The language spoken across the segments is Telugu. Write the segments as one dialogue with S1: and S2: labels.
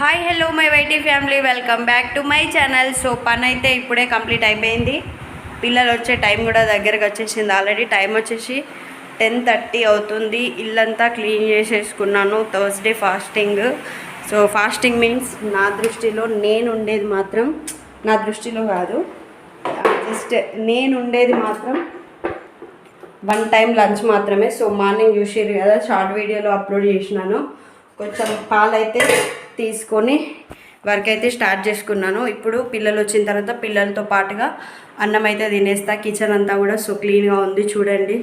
S1: Hi hello my YT family welcome back to my channel so పని అయితే ఇప్పుడే కంప్లీట్ అయిపోయింది. పిల్లలు వచ్చే టైం కూడా దగ్గరకు వచ్చేసింది. ఆల్రెడీ టైం వచ్చేసి టెన్ థర్టీ అవుతుంది. ఇల్లంతా క్లీన్ చేసేసుకున్నాను. Thursday fasting so fasting means నా దృష్టిలో నేను ఉండేది మాత్రం నా దృష్టిలో కాదు. జస్ట్ నేను ఉండేది మాత్రం వన్ టైం లంచ్ మాత్రమే. సో మార్నింగ్ చూసారు కదా షార్ట్ వీడియోలో అప్లోడ్ చేసినాను. కొంచెం పాలైతే తీసుకొని వర్క్ అయితే స్టార్ట్ చేసుకున్నాను. ఇప్పుడు పిల్లలు వచ్చిన తర్వాత పిల్లలతో పాటుగా అన్నం అయితే తినేస్తా. కిచెన్ అంతా కూడా సో క్లీన్గా ఉంది చూడండి.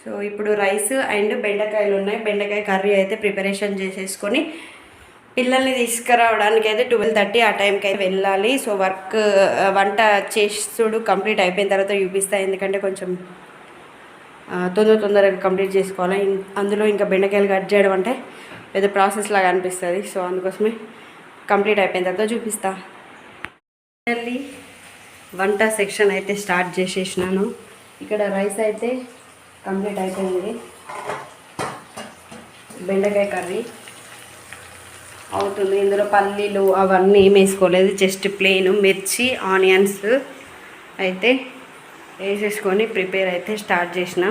S1: సో ఇప్పుడు రైస్ అండ్ బెండకాయలు ఉన్నాయి. బెండకాయ కర్రీ అయితే ప్రిపరేషన్ చేసేసుకొని పిల్లల్ని తీసుకురావడానికి అయితే ట్వెల్వ్ థర్టీ ఆ టైంకి అయితే వెళ్ళాలి. సో వర్క్ వంట చేస్తుడు కంప్లీట్ అయిపోయిన తర్వాత చూపిస్తా. ఎందుకంటే కొంచెం తొందర తొందరగా కంప్లీట్ చేసుకోవాలి. అందులో ఇంకా బెండకాయలు కట్ చేయడం అంటే పెద్ద ప్రాసెస్ లాగా అనిపిస్తుంది. సో అందుకోసమే కంప్లీట్ అయిపోయిన తర్వాత చూపిస్తా. ఫైనల్లీ వంట సెక్షన్ అయితే స్టార్ట్ చేసేసినాను. ఇక్కడ రైస్ అయితే కంప్లీట్ అయిపోయింది. బెండకాయ కర్రీ అవుతుంది. ఇందులో పల్లీలు అవన్నీ ఏం వేసుకోలేదు. జస్ట్ ప్లెయిన్ మిర్చి ఆనియన్స్ అయితే వేసేసుకొని ప్రిపేర్ అయితే స్టార్ట్ చేసిన.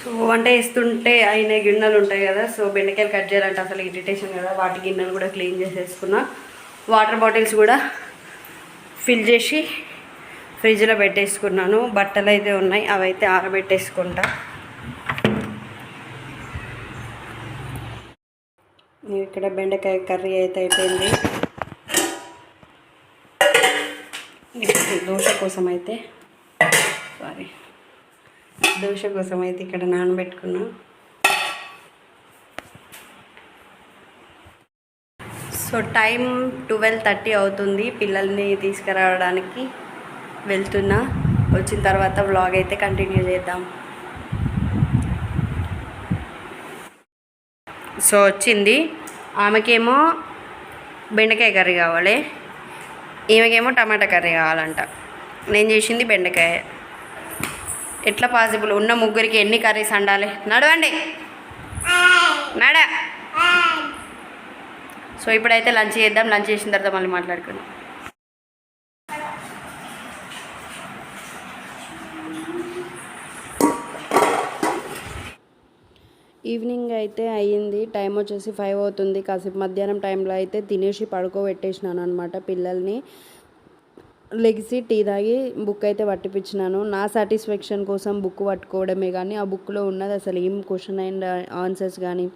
S1: సో వంట వేస్తుంటే అయిన గిన్నెలు ఉంటాయి కదా సో బెండకాయలు కట్ చేయాలంటే అసలు ఇరిటేషన్ కదా. వాటి గిన్నెలు కూడా క్లీన్ చేసేసుకున్నా. వాటర్ బాటిల్స్ కూడా ఫిల్ చేసి ఫ్రిడ్జ్లో పెట్టేసుకున్నాను. బట్టలు అయితే ఉన్నాయి అవి అయితే ఆరబెట్టేసుకుంటా. ఇక్కడ బెండకాయ కర్రీ అయితే అయిపోయింది. కోసం అయితే సారీ దోశ కోసం అయితే ఇక్కడ నానబెట్టుకున్నా. సో టైం ట్వెల్వ్ థర్టీ అవుతుంది. పిల్లల్ని తీసుకురావడానికి వెళ్తున్నా. వచ్చిన తర్వాత వ్లాగ్ అయితే కంటిన్యూ చేద్దాం. సో వచ్చింది. ఆమెకేమో బెండకాయ కర్రీ కావాలి. ఈమెకేమో టమాటా కర్రీ కావాలంట. నేను చేసింది బెండకాయ. ఎట్లా పాసిబుల్ ఉన్న ముగ్గురికి ఎన్ని కర్రీస్ వండాలి? నడవండి. నడ. సో ఇప్పుడైతే లంచ్ చేద్దాం. లంచ్ చేసిన తర్వాత మళ్ళీ మాట్లాడుకుందాం. ఈవినింగ్ అయితే అయ్యింది. టైం వచ్చేసి ఫైవ్ అవుతుంది. కాసేపు మధ్యాహ్నం టైంలో అయితే తినేసి పడుకోబెట్టేసినాను అనమాట పిల్లల్ని. లెగిసి టీ తాగి బుక్ అయితే పట్టిపించినాను నా సాటిస్ఫాక్షన్ కోసం బుక్ పట్టుకోవడమే కానీ ఆ బుక్లో ఉన్నది అసలు ఏం క్వశ్చన్ అండ్ ఆన్సర్స్ కానీ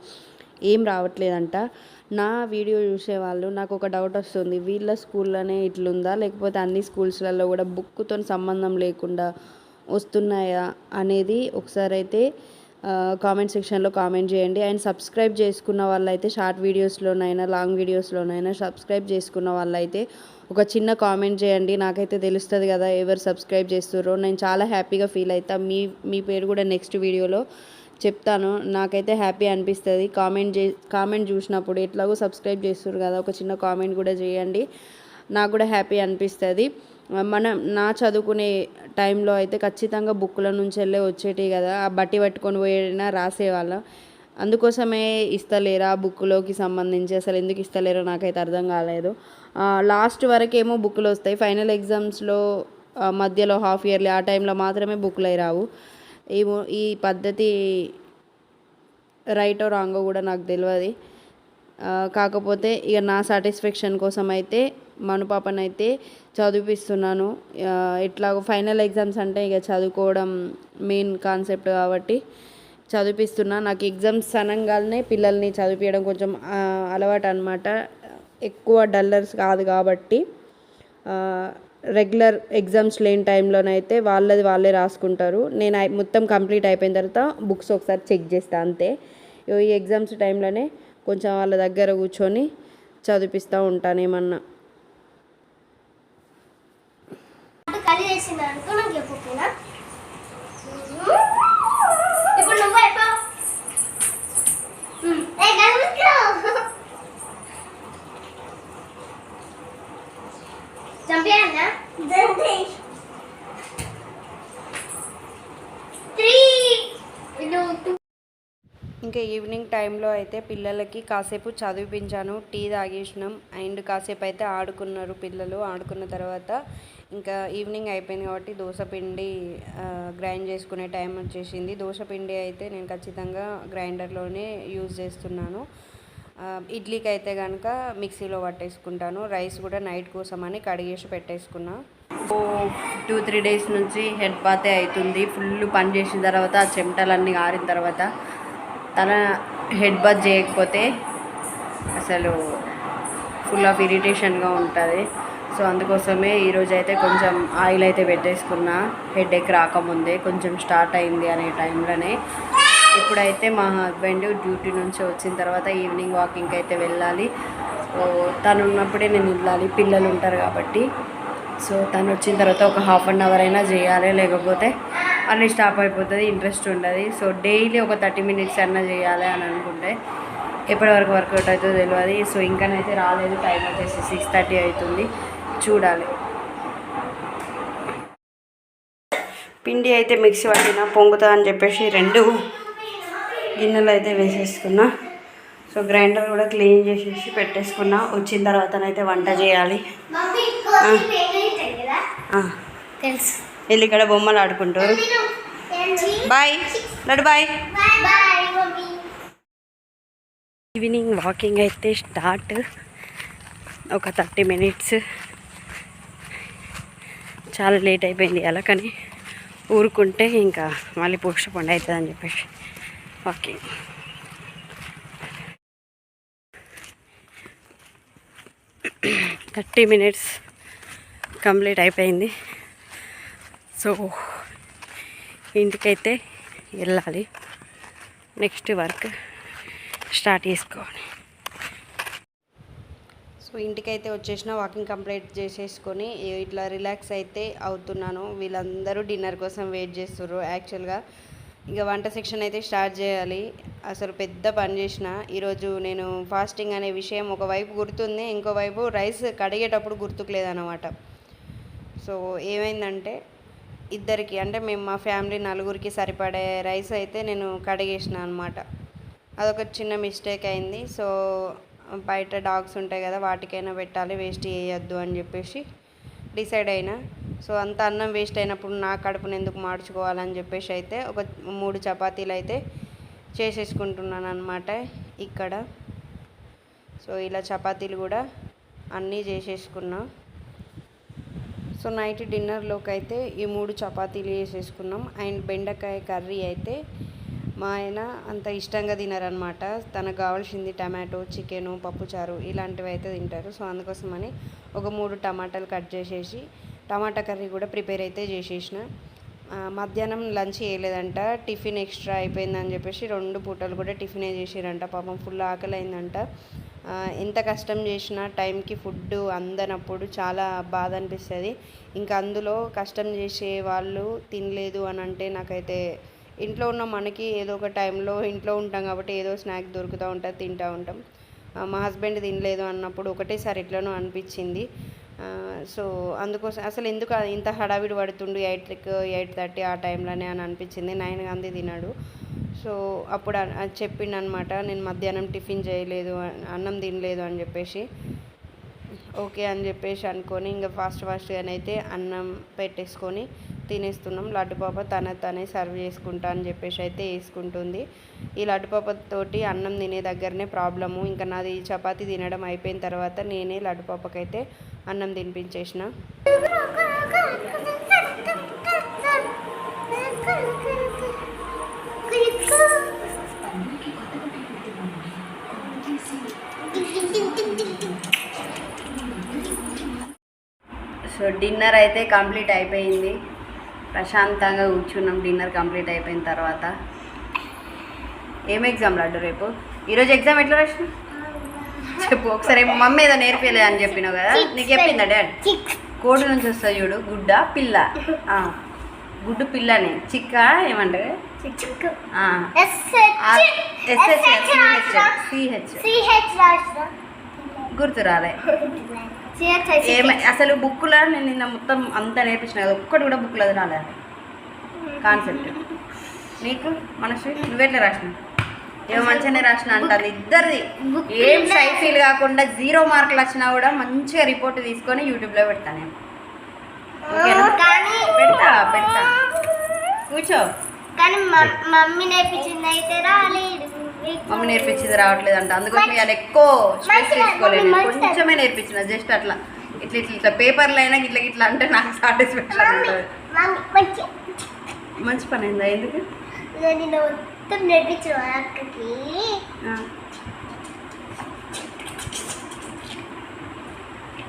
S1: ఏం రావట్లేదంట. నా వీడియో చూసేవాళ్ళు నాకు ఒక డౌట్ వస్తుంది. వీళ్ళ స్కూల్లోనే ఇట్లుందా? లేకపోతే అన్ని స్కూల్స్లలో కూడా బుక్తో సంబంధం లేకుండా వస్తున్నాయా? అనేది ఒకసారి అయితే కామెంట్ సెక్షన్లో కామెంట్ చేయండి. అండ్ సబ్స్క్రైబ్ చేసుకున్న వాళ్ళైతే షార్ట్ వీడియోస్లోనైనా లాంగ్ వీడియోస్లోనైనా సబ్స్క్రైబ్ చేసుకున్న వాళ్ళైతే ఒక చిన్న కామెంట్ చేయండి. నాకైతే తెలుస్తుంది కదా ఎవరు సబ్స్క్రైబ్ చేస్తుర్రో. నేను చాలా హ్యాపీగా ఫీల్ అవుతా మీ మీ పేరు కూడా నెక్స్ట్ వీడియోలో చెప్తాను. నాకైతే హ్యాపీ అనిపిస్తుంది. కామెంట్ చే కామెంట్ చూసినప్పుడు ఎట్లాగో సబ్స్క్రైబ్ చేస్తున్నారు కదా ఒక చిన్న కామెంట్ కూడా చేయండి. నాకు కూడా హ్యాపీ అనిపిస్తుంది. మనం నా చదువుకునే టైంలో అయితే ఖచ్చితంగా బుక్కుల నుంచి వెళ్ళే వచ్చేటివి కదా. ఆ బట్టి పట్టుకొని పోయినా రాసేవాళ్ళం. అందుకోసమే ఇస్తలేరా బుక్లోకి సంబంధించి. అసలు ఎందుకు ఇస్తలేరో నాకైతే అర్థం కాలేదు. లాస్ట్ వరకేమో బుక్లు వస్తాయి. ఫైనల్ ఎగ్జామ్స్లో మధ్యలో హాఫ్ ఇయర్లీ ఆ టైంలో మాత్రమే బుక్లు అయి రావు. ఏమో ఈ పద్ధతి రైటో రాంగో కూడా నాకు తెలియదు కాకపోతే ఇక నా సాటిస్ఫాక్షన్ కోసం అయితే మనుపాపను చదివిపిస్తున్నాను. చదివిస్తున్నాను ఎట్లాగో ఫైనల్ ఎగ్జామ్స్ అంటే ఇక చదువుకోవడం మెయిన్ కాన్సెప్ట్ కాబట్టి చదివిస్తున్నా నాకు ఎగ్జామ్స్ అనగానే పిల్లల్ని చదివించడం కొంచెం అలవాటు అనమాట ఎక్కువ డల్లర్స్ కాదు కాబట్టి రెగ్యులర్ ఎగ్జామ్స్ లేని టైంలోనైతే వాళ్ళది వాళ్ళే రాసుకుంటారు. నేను మొత్తం కంప్లీట్ అయిపోయిన తర్వాత బుక్స్ ఒకసారి చెక్ చేస్తాను అంతే. ఈ ఎగ్జామ్స్ టైంలోనే కొంచెం వాళ్ళ దగ్గర కూర్చొని చదివిస్తూ ఉంటాను ఏమన్నా.
S2: అనుకో నాకు ఇప్పుడు నువ్వు చంపేయన్నా
S1: ఇంకా ఈవినింగ్ టైంలో అయితే పిల్లలకి కాసేపు చదివిపించాను టీ తాగేసినాం. అండ్ కాసేపు అయితే ఆడుకున్నారు పిల్లలు. ఆడుకున్న తర్వాత ఇంకా ఈవినింగ్ అయిపోయింది కాబట్టి దోశ పిండి గ్రైండ్ చేసుకునే టైం వచ్చేసింది. దోశ పిండి అయితే నేను ఖచ్చితంగా గ్రైండర్లోనే యూజ్ చేస్తున్నాను. ఇడ్లీకి అయితే కనుక మిక్సీలో పట్టేసుకుంటాను. రైస్ కూడా నైట్ కోసం అని కడిగేసి పెట్టేసుకున్నా. ఓ టూ త్రీ డేస్ నుంచి హెడ్ పాతే అవుతుంది ఫుల్ పని చేసిన తర్వాత ఆ చెమటలన్నీ ఆరిన తర్వాత తన హెడ్ బాత్ చేయకపోతే అసలు ఫుల్ ఆఫ్ ఇరిటేషన్గా ఉంటుంది. సో అందుకోసమే ఈరోజు అయితే కొంచెం ఆయిల్ అయితే పెట్టేసుకున్నా. హెడ్ ఎక్ రాకముందే కొంచెం స్టార్ట్ అయింది అనే టైంలోనే. ఇప్పుడైతే మా హస్బెండ్ డ్యూటీ నుంచి వచ్చిన తర్వాత ఈవినింగ్ వాకింగ్కి అయితే వెళ్ళాలి. సో తను ఉన్నప్పుడే నేను వెళ్ళాలి. పిల్లలు ఉంటారు కాబట్టి. సో తను వచ్చిన తర్వాత ఒక హాఫ్ అన్ అవర్ అయినా చేయాలి. లేకపోతే అన్నీ స్టాప్ అయిపోతుంది ఇంట్రెస్ట్ ఉండదు. సో డైలీ ఒక థర్టీ మినిట్స్ అన్నా చేయాలి అని అనుకుంటే ఎప్పటి వరకు వర్కౌట్ అవుతుందో తెలియదు సో ఇంకానైతే రాలేదు. టైం వచ్చేసి సిక్స్ థర్టీ అవుతుంది. చూడాలి. పిండి అయితే మిక్సీ పట్టిన పొంగుతా అని చెప్పేసి రెండు గిన్నెలు అయితే వేసేసుకున్నా. సో గ్రైండర్ కూడా క్లీన్ చేసేసి పెట్టేసుకున్నా. వచ్చిన తర్వాతనైతే వంట చేయాలి.
S2: తెలుసు.
S1: వెళ్ళి ఇక్కడ బొమ్మలు ఆడుకుంటారు.
S2: Bye. Laddu bye.
S1: Evening walking అయితే స్టార్ట్. ఒక థర్టీ మినిట్స్. చాలా లేట్ అయిపోయింది అలా కానీ ఊరుకుంటే ఇంకా మళ్ళీ పోస్ట్ పండు అవుతుంది అని చెప్పేసి. వాకింగ్ థర్టీ మినిట్స్ కంప్లీట్ అయిపోయింది. సో ఇంటికైతే వెళ్ళాలి. నెక్స్ట్ వర్క్ స్టార్ట్ చేసుకోవాలి. సో ఇంటికైతే వచ్చేసిన వాకింగ్ కంప్లీట్ చేసేసుకొని ఇట్లా రిలాక్స్ అయితే అవుతున్నాను వీళ్ళందరూ డిన్నర్ కోసం వెయిట్ చేస్తుర్రు. యాక్చువల్గా ఇక వంట సెక్షన్ అయితే స్టార్ట్ చేయాలి. అసలు పెద్ద పని చేసిన ఈరోజు నేను ఫాస్టింగ్ అనే విషయం ఒకవైపు గుర్తుంది ఇంకోవైపు రైస్ కడిగేటప్పుడు గుర్తుకులేదన్నమాట. సో ఏమైందంటే ఇద్దరికి అంటే మేము మా ఫ్యామిలీ నలుగురికి సరిపడే రైస్ అయితే నేను కడిగేసిన అనమాట అదొక చిన్న మిస్టేక్ అయింది. సో బయట డాగ్స్ ఉంటాయి కదా వాటికైనా పెట్టాలి వేస్ట్ చేయొద్దు అని చెప్పేసి డిసైడ్ అయినా. సో అంత అన్నం వేస్ట్ అయినప్పుడు నా కడుపుని ఎందుకు మార్చుకోవాలని చెప్పేసి అయితే ఒక మూడు చపాతీలు అయితే చేసేసుకుంటున్నాను అనమాట ఇక్కడ. సో ఇలా చపాతీలు కూడా అన్నీ చేసేసుకున్నా. సో నైట్ డిన్నర్లోకి అయితే ఈ మూడు చపాతీలు వేసేసుకున్నాం అండ్ బెండకాయ కర్రీ అయితే మా ఆయన అంత ఇష్టంగా తినరనమాట. తనకు కావాల్సింది టమాటో చికెను పప్పుచారు ఇలాంటివి అయితే తింటారు. సో అందుకోసమని ఒక మూడు టమాటాలు కట్ చేసేసి టమాటా కర్రీ కూడా ప్రిపేర్ అయితే చేసేసిన. మధ్యాహ్నం లంచ్ చేయలేదంట. టిఫిన్ ఎక్స్ట్రా అయిపోయిందని చెప్పేసి రెండు పూటలు కూడా టిఫినే చేసిరంట. పాపం ఫుల్ ఆకలి అయిందంట ఎంత కష్టం చేసినా టైంకి ఫుడ్ అందనప్పుడు చాలా బాధ అనిపిస్తుంది. ఇంకా అందులో కష్టం చేసే వాళ్ళు తినలేదు అని అంటే నాకైతే ఇంట్లో ఉన్న మనకి ఏదో ఒక టైంలో ఇంట్లో ఉంటాం కాబట్టి ఏదో స్నాక్ దొరుకుతూ ఉంటుంది తింటూ ఉంటాం. మా హస్బెండ్ తినలేదు అన్నప్పుడు ఒకటేసారి ఎట్లనో అనిపించింది. సో అందుకోసం అసలు ఎందుకు ఇంత హడావిడి పడుతుండు ఎయిట్కి ఎయిట్ థర్టీ ఆ టైంలోనే అని అనిపించింది. నైన్ అంది తిన్నాడు. సో అప్పుడు చెప్పిండనమాట అది నేను మధ్యాహ్నం టిఫిన్ చేయలేదు అన్నం తినలేదు అని చెప్పేసి. ఓకే అని చెప్పేసి అనుకొని ఇంకా ఫాస్ట్ ఫాస్ట్గానైతే అన్నం పెట్టేసుకొని తినేస్తున్నాం. లడ్డుపాప తన తనే సర్వ్ చేసుకుంటా అని చెప్పేసి అయితే వేసుకుంటుంది. ఈ లడ్డుపాపతోటి అన్నం తినే దగ్గరనే ప్రాబ్లము. ఇంకా నాది చపాతీ తినడం అయిపోయిన తర్వాత నేనే లడ్డుపాపకైతే అన్నం తినిపించేసిన. సో డిన్నర్ అయితే కంప్లీట్ అయిపోయింది. ప్రశాంతంగా కూర్చున్నాం. డిన్నర్ కంప్లీట్ అయిపోయిన తర్వాత. ఏం ఎగ్జామ్ లడ్డు రేపు? ఈరోజు ఎగ్జామ్ ఎట్లా రాసిన చెప్పు. ఒకసారి మమ్మీ ఏదో నేర్పించలేదు అని చెప్పినావు కదా. నీకు చెప్పిందా డాడ్? కోడి నుంచి వస్తుంది చూడు. గుడ్డ పిల్ల. గుడ్డు పిల్లని. చిక్క ఏమంటారు. గుర్తు రాలే. ఏమ అసలు బుక్లో నేను నిన్న మొత్తం అంతా నేర్పించిన కదా ఒక్కటి కూడా బుక్లో రాలే కాన్సెప్ట్. నీకు మనసు నువ్వెట్లా రాసిన ఏమో మంచిగానే రాసిన అంటారు ఇద్దరిది. ఏం షై ఫీల్ కాకుండా జీరో మార్కులు వచ్చినా కూడా మంచిగా రిపోర్ట్ తీసుకొని యూట్యూబ్లో పెడతాను నేను. పెడతా పెడతా. కూర్చో.
S2: కానీ మమ్- మమ్మీ నేర్పించింది అయితే రాలేదు.
S1: మమ్మీ నేర్పించింది రావట్లేదు అంట అందుకోసం ఇవాళ ఎక్కువ స్ట్రెస్ తీసుకోలేదు. కొంచెమే నేర్పించిన జస్ట్ అట్లా. ఇట్లా ఇట్లా ఇట్లా పేపర్లు అయినా ఇట్లా ఇట్లా అంటే నాకు సాటిస్ఫాక్షన్ ఉంటుంది
S2: మంచి
S1: పని అయిందా? ఎందుకు?
S2: మొత్తం నేర్పించిన అక్కకి.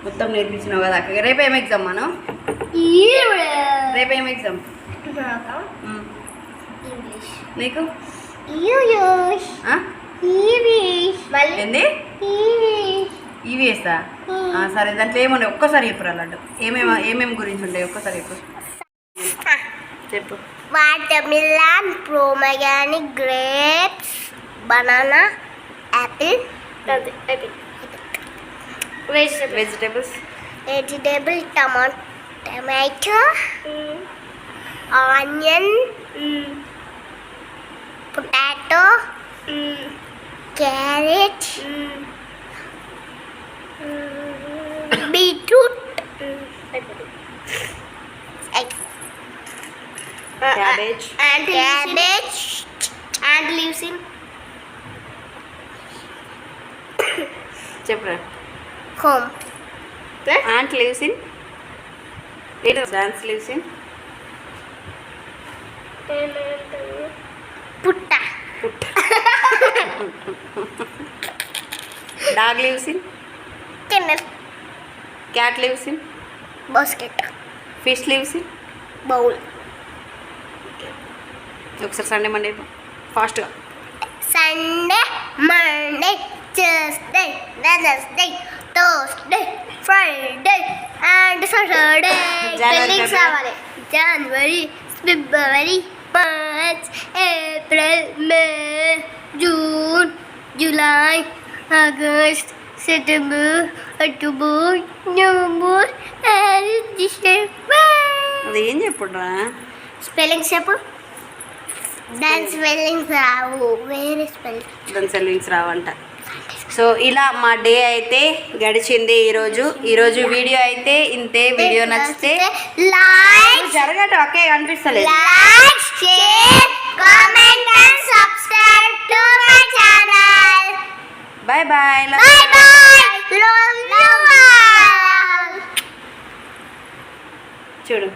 S1: మొత్తం నేర్పించినావు కదా అక్క రేపు ఏం ఎగ్జామ్ మనం రేపు ఏం ఎగ్జామ్ నీకు? ఏంది? ఆ, సరే దాంట్లో ఏమున్నాయి? ఒక్కసారి చెప్పు లడ్డు. ఏమేమి ఏమేమి గురించి ఉంటాయి? ఒక్కసారి చెప్పు. చెప్పు.
S2: Watermelon pomegranate grapes banana apple vegetable
S1: vegetables
S2: vegetable tomato tomato onion Potato carrot beetroot
S1: Cabbage.
S2: and cabbage and leaves in
S1: చెప్పు
S2: home.
S1: Ant lives in dance lives
S2: in
S1: Dog lives in
S2: Kennel.
S1: Cat lives in
S2: Basket.
S1: Fish lives in
S2: Bowl.
S1: ఒకసారి సండే మండే ఫాస్ట్గా
S2: Sunday, Monday, Tuesday, Wednesday, Thursday, Friday, and Saturday.
S1: January,
S2: Spellings
S1: February.
S2: రావాలి. January, February, March, April, May, June, July, August, September, October, November, and December.
S1: అది చెప్పుడ్రా?
S2: స్పెల్లింగ్స్ చెప్పు. దాని స్పెల్లింగ్స్ రావు. వేరే స్పెల్లింగ్.
S1: దాని సెల్వింగ్స్ రావంట. సో ఇలా మా డే అయితే గడిచింది ఈరోజు. ఈరోజు వీడియో అయితే ఇంతే. వీడియో నచ్చితే
S2: లైక్
S1: జరగట ఒకే కనిపిస్తలేదు.
S2: Like share comment and subscribe to my channel
S1: Bye bye.
S2: Love bye bye. Love you.
S1: చూడు